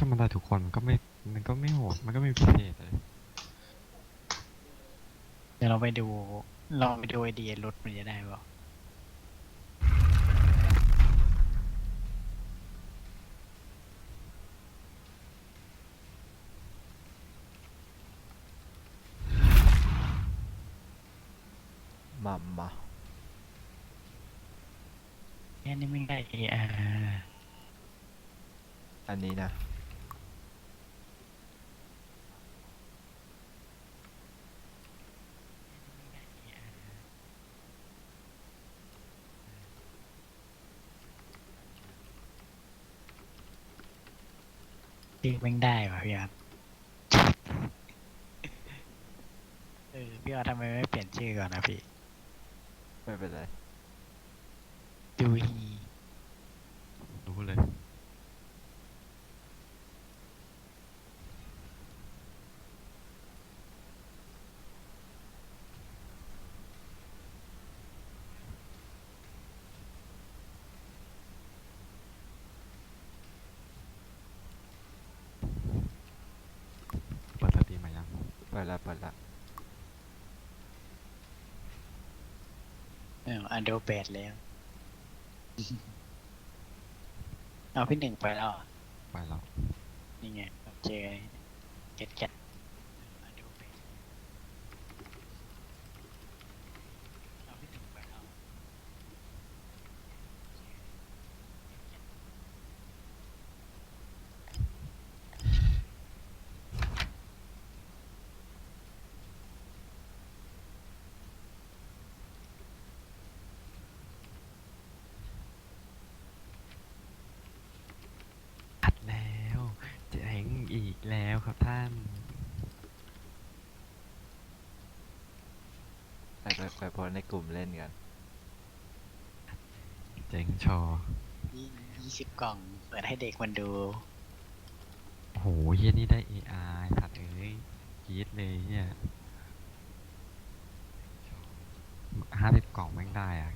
ธรรมดาทุกคนมันก็ไม่ มันก็ไม่โหด มันก็ไม่พิเศษเลยเดี๋ยวเราไปดูลองไปดูไอเดียรถมันจะได้เปล่ามามาแค่นี้ไม่ได้ AR อันนี้นะ ชื่อแม่งได้ป่ะพี่อาร์ตเออพี่อาร์ตทำไมไม่เปลี่ยนชื่อก่อนนะพี่ไม่เป็นไรดูฮีรู้เลย เปิดสตรีมมายัง เปิดละเปิดละเอออันโดแปดแล้ว เอาพี่หนึ่งไปแล้วเหรอไปแล้ว นี่ไงผมเจอเก็ตแคทอันโดแปดเอาพี่หนึ่งไปแล้ว อัดแล้วเจ๋งอีก แล้วครับท่านไปไปไปโพสต์ในกลุ่มเล่นกันเจ๋งชอยี่ยี่สิบกล่อง เปิดให้เด็กมันดู โอ้โหเฮียนี่ได้ AI สัตว์เอ้ยกรีดเลยเนี่ยห้าสิบกล่องแม่งได้อะ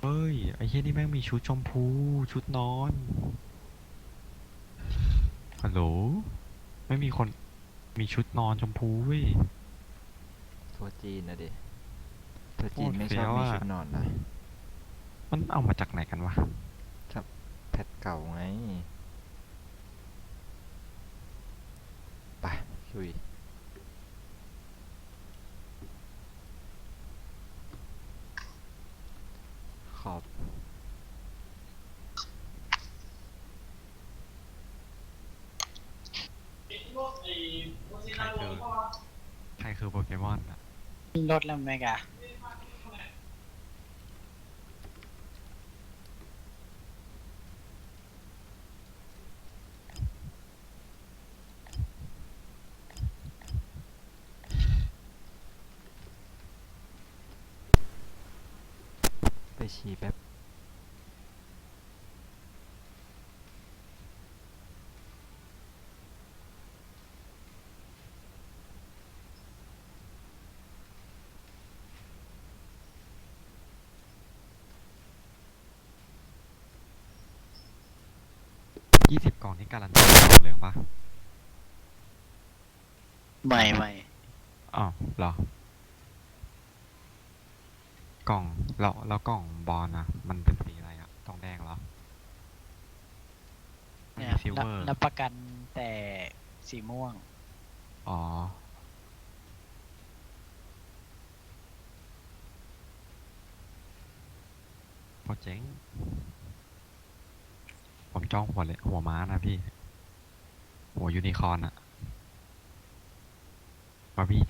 เฮ้ย ไอ้เฮียนี่แม่งมีชุดชมพู ชุดนอน ฮัลโหล ไม่มีคนมีชุดนอนชมพูเว้ย ทัวร์จีนนะดิทัวร์จีนโคตรไม่เฟี้ชอบยวมีอะชุดนอนนะ มันเอามาจากไหนกันวะแพทเก่าไง ไปคุยขอบ ใคร คือใครคือโปเกมอนอะรถแล้วไหมกะไปฉี่แป๊บ องนี่การันตีเหลืองปะไม่ไม่อ๋อเหรอ กล่องแล้วแล้วกล่องบอลอะมันเป็นสีอะไรอะทองแดงเหรอมันเนี่ยมีซิลรับเวอร์ รับประกันแต่สีม่วง อ๋อ พอเจ๋งผม จ้องหัวเลยหัวม้านะพี่ หัวยูนิคอร์นอะมาพี่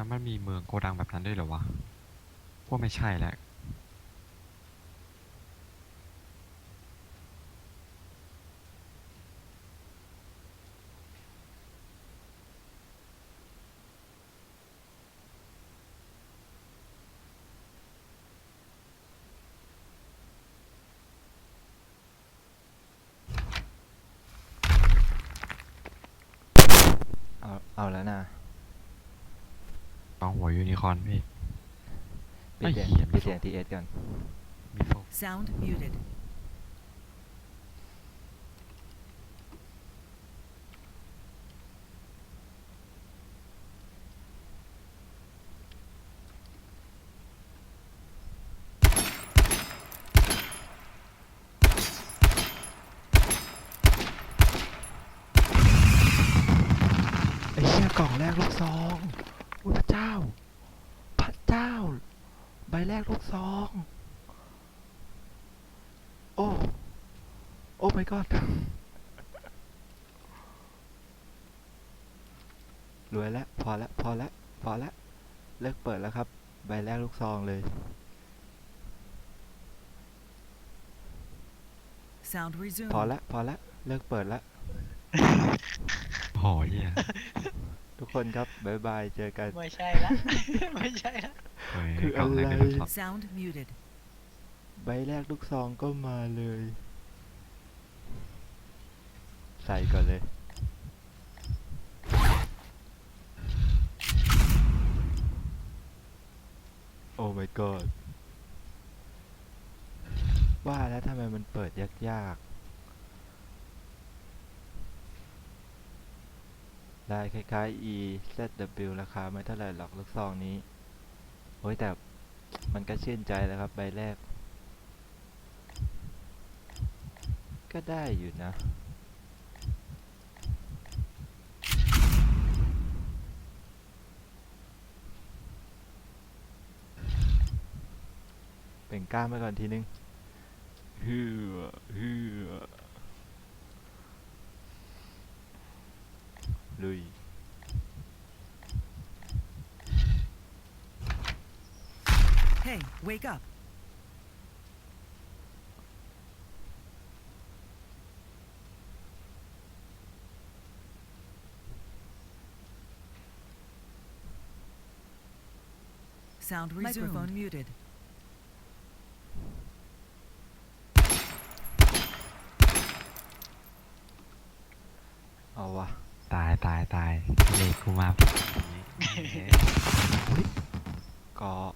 นั้นมันมีเมืองโกดังแบบนั้นด้วยเหรอวะพวกไม่ใช่แหละเอาเอาแล้วนะ ลองหัวยูนิคอร์นพี่ ปิดเสียงไอ้เหี้ย ปิดเสียงทีเอสก่อน มีโฟ Sound muted. ไอ้เหี้ยกล่องแรกลูกซองอุ้ยพระเจ้า พระเจ้า ใบแรกลูกซอง โอ้ โอ้ my god รวยแล้ว พอแล้ว พอแล้ว พอแล้ว เลิกเปิดแล้วครับ ใบแรกลูกซองเลย Sound resumed. พอแล้วพอแล้วเลิกเปิดแล้วโหเหี้ย ทุกคนครับบ๊ายบายเจอกัน ไม่ใช่ละ ไม่ใช่ละเฮ้ยคือเอาเลยอะไรเป็นแบบ Sound muted. ใบแรกลูกซองก็มาเลย ใส่ก่อนเลย โอ้ my god ว่าแล้วทำไมมันเปิดยากๆ ได้คล้ายๆ E ZW ราคาไม่เท่าไหร่หรอกลูกซองนี้ โอ้ยแต่มันก็ชื่นใจแล้วครับใบแรก ก็ได้อยู่นะ เป็นกล้ามไปก่อนทีนึงฮือฮือ ลุย Hey, wake up. Sound resumed. Microphone muted. เอาวะ ตายตายตายเลขกูมาผิดอย่างนี้เกาะ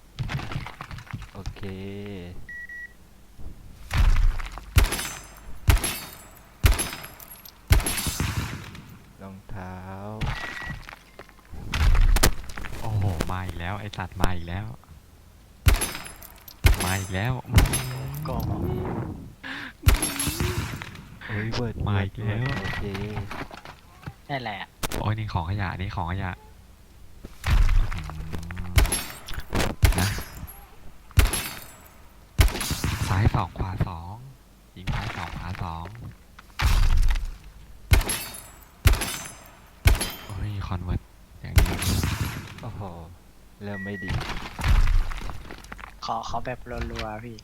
โอเครองเท้า โอ้โห มาอีกแล้ว ไอสัตว์มาอีกแล้ว มาอีกแล้วกล่องเฮ้ยเวิร์ดมาอีกแล้ว โอเคนั่นแหละ โอ้ยนี่ของขยะนี่ของขยะนะซ้ายสองขวาสองยิงซ้ายสองขวาสองโอ้ยคอนเวิร์ตอย่างนี้โอ้โห เริ่มไม่ดี ขอเขาแบบรัวๆพี่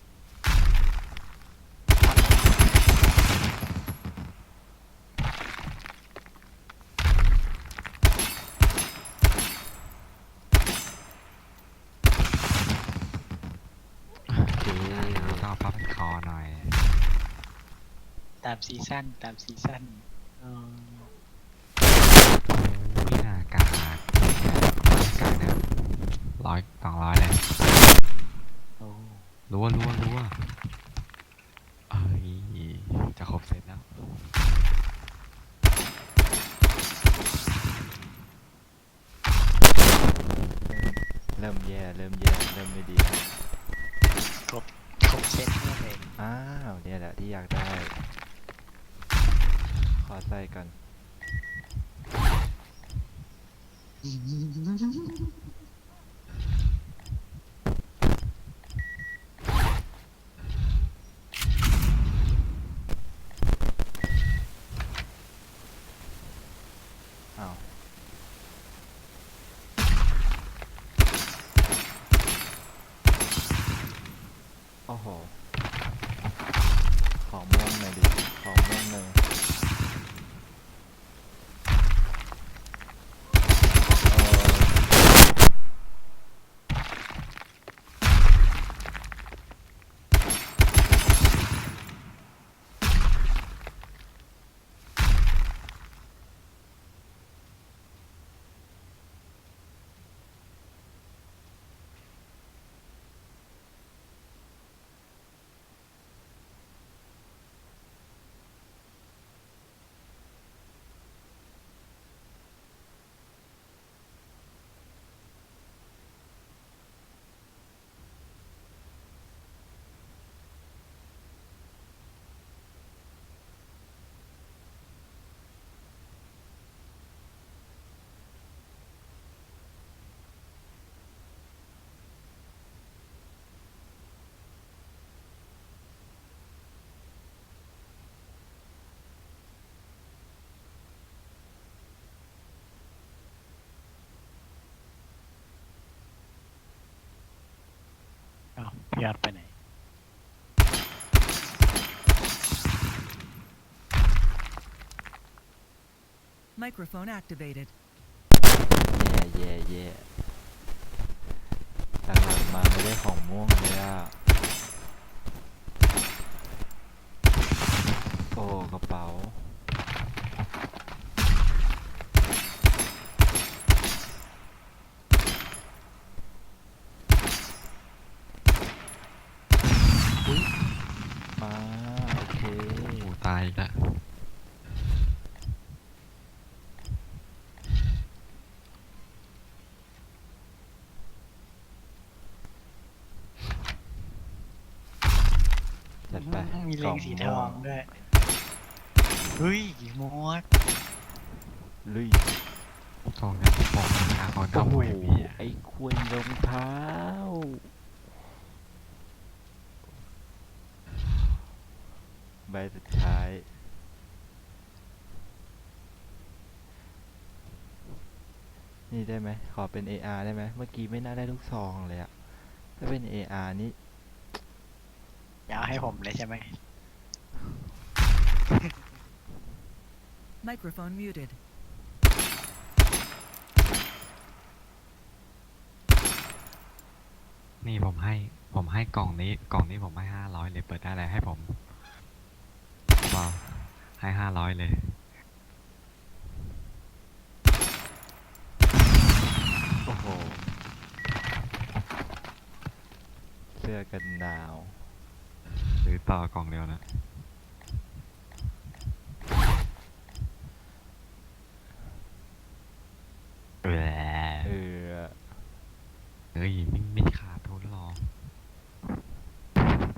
โอเค ก็เอาพับคอหน่อย ตามซีซั่นตามซีซั่นเออไม่น่ากากากเนี่ยร้อยสองร้อยเลยโอ้รู้ว่ารู้ว่ารู้ว่าเอ้ยจะครบเสร็จแล้ว เริ่มแย่ เริ่มแย่ เริ่มไม่ดีแล้ว ครบครบเซ็ตเลย อ้าวเนี่ยแหละที่อยากได้ ขอใส่กัน ขอม่วงหน่อยดิขอม่วงหนึ่ง พี่ออดไปไหน Microphone activated. แย่แย่แย่หลังๆมาไม่ได้ของม่วงเลยอะ โอ้กระเป๋า อุ๊ยมา โอเค โอ้ตายอีกละ จัดไปมีเลงสีทกล่องม่วด้วยเฮ้ยมดลุยทองเนี่ยฟองราคาของโอ้เก้าโหหวยพี่อะไอ้ควยรองเท้าใบสุดท้ายนี่ได้ไหม ขอเป็น AR ได้ไหม เมื่อกี้ไม่น่าได้ลูกซองเลยอะถ้าเป็น AR นี่ อยากให้ผมเลยใช่ไหม Microphone muted. นี่ผมให้ ผมให้กล่องนี้ กล่องนี้ผมให้ห้าร้อยเลย เปิดได้เลยให้ผมว้าวให้ห้าร้อยเลย โอ้โห เสื้อกันหนาว ซื้อต่อกล่องเดียวนะ เออเออเฮ้ยไม่ไม่ขาดทุนหรอก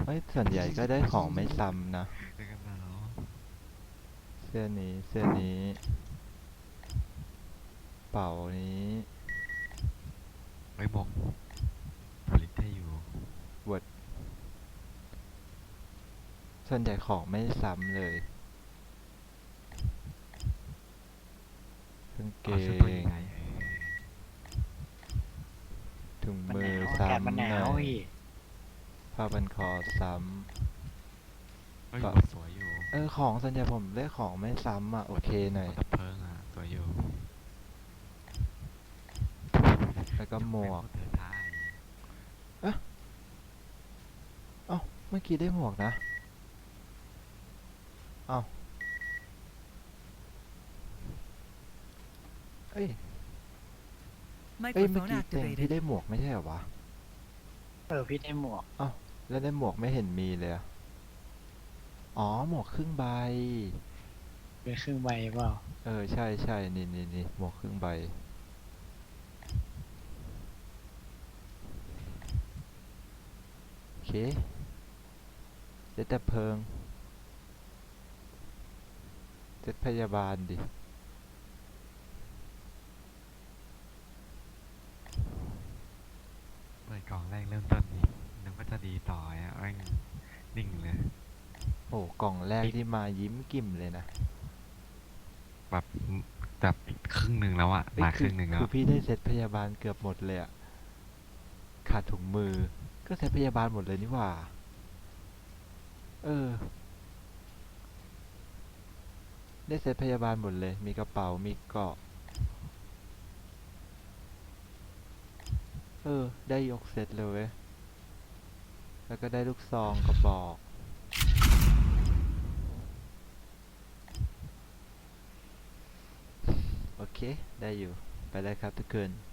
เอ้ยส่วนใหญ่ก็ได้ของไม่ซ้ำนะเสื้อกันหนาวเสื้อนี้ เสื้อนี้ เป่านี้เฮ้ยบอกผลิตได้อยู่ ส่วนใหญ่ของไม่ซ้ำเลยกางเกเอาชุดตัวงใหญ่ๆเออถุงมันมืหอนาวอากาศมันซ้ำหหนาน่วอยพี่ผ้าพันคอซ้เฮ้ยก็สวยอยู่ำเออของส่วนใหญ่ผมได้ของไม่ซ้ำอะโอเคหน่อยดับเพลิงอะสวยอยู่ แล้วก็หมวกเป็นผู้เธอท้ายเอ้าเมื่อกี้ได้หมวกนะ เอ้าเอ้ยเอ้ย เมื่อ Microphone กี้เต็งที่ activated. ได้หมวกไม่ใช่เหรอวะ เออพี่ได้หมวก แล้วได้หมวกไม่เห็นมีเลยอะอ๋อ หมวกครึ่งใบ เป็นครึ่งใบเปล่าเออ ใช่ใช่นี่นี่นี่หมวกครึ่งใบ โอเคเดี๋ยวแต่เพลิง เจ็ดพยาบาลดิเปิดกล่องแรกเริ่มต้นนี้นึกว่าจะดีต่ออะแม่งนิ่งเลยโอ้กล่องแรกที่มายิ้มกิ่มเลยนะแบบแบบครึ่งหนึ่งแล้วอะเอ้ยมาคคืรึ่งหนึ่งแล้วคือพี่ได้เซตพยาบาลเกือบหมดเลยอะขาดถุงมือ ก็เซตพยาบาลหมดเลยนี่หว่า เออ ได้เซตพยาบาลหมดเลย มีกระเป๋า มีเกาะ เออ ได้ยกเซตเลยเว้ย แล้วก็ได้ลูกซองกระบอก โอเค ได้อยู่ ไปเลยครับทุกคน